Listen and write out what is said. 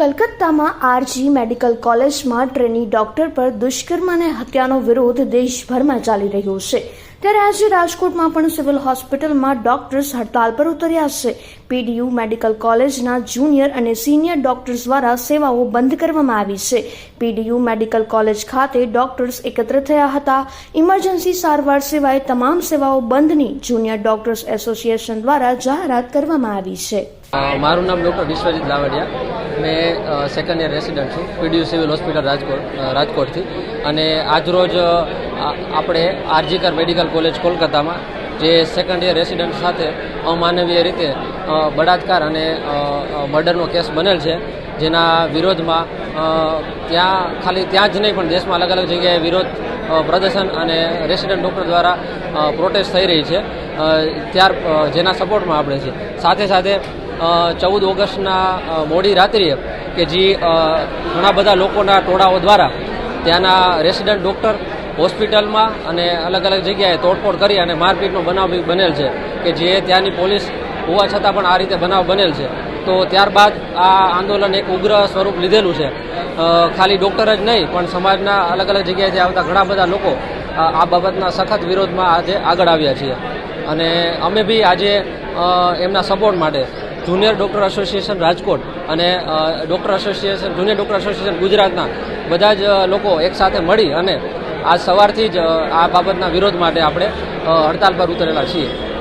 કલકત્તામાં RG medical કોલેજમાં trainee doctor પર દુષ્કર્મ અને હત્યાનો વિરોધ દેશભરમાં ચાલી રહ્યો છે. ત્યારે આજે રાજકોટમાં પણ સિવિલ હોસ્પિટલમાં ડોક્ટર્સ હડતાલ પર ઉતર્યા છે. પીડીયુ મેડિકલ કોલેજના જુનિયર અને સિનિયર ડોક્ટર્સ દ્વારા સેવાઓ બંધ કરવામાં આવી છે. પીડીયુ મેડિકલ કોલેજ ખાતે ડોક્ટર્સ એકત્ર થયા હતા. ઇમરજન્સી સારવાર સિવાય તમામ સેવાઓ બંધની જુનિયર ડોક્ટર્સ એસોસિએશન દ્વારા જાહેરાત કરવામાં આવી છે. મારું નામ ડૉક્ટર વિશ્વજીત લાવડિયા. મેં સેકન્ડ યર રેસિડન્ટ છું. પીડીયુ સિવિલ હોસ્પિટલ રાજકોટ રાજકોટથી. અને આજરોજ આપણે આરજીકર મેડિકલ કોલેજ કોલકાતામાં, જે સેકન્ડ યર રેસિડન્ટ સાથે અમાનવીય રીતે બળાત્કાર અને મર્ડરનો કેસ બનેલ છે, જેના વિરોધમાં ત્યાં, ખાલી ત્યાં જ નહીં, પણ દેશમાં અલગ અલગ જગ્યાએ વિરોધ પ્રદર્શન અને રેસિડન્ટ ડૉક્ટર દ્વારા પ્રોટેસ્ટ થઈ રહી છે. ત્યાર જેના સપોર્ટમાં આપણે છે સાથે સાથે ચૌદ ઓગસ્ટના મોડી રાત્રિએ કે જે ઘણા બધા લોકોના ટોળાઓ દ્વારા ત્યાંના રેસિડન્ટ ડૉક્ટર હોસ્પિટલમાં અને અલગ અલગ જગ્યાએ તોડફોડ કરી અને મારપીટનો બનાવ બનેલ છે કે જે ત્યાંની પોલીસ હોવા છતાં પણ આ રીતે બનાવ બનેલ છે. તો ત્યારબાદ આ આંદોલન એક ઉગ્ર સ્વરૂપ લીધેલું છે. ખાલી ડૉક્ટર જ નહીં, પણ સમાજના અલગ અલગ જગ્યાએથી આવતા ઘણા બધા લોકો આ બાબતના સખત વિરોધમાં આજે આગળ આવ્યા છીએ. અને અમે બી આજે એમના સપોર્ટ માટે જુનિયર ડૉક્ટર એસોસિએશન રાજકોટ અને doctor association, junior doctor association ગુજરાતના બધા જ લોકો એકસાથે મળી અને આજ સવારથી જ આ બાબતના વિરોધ માટે આપણે હડતાલ પર ઉતરેલા છીએ.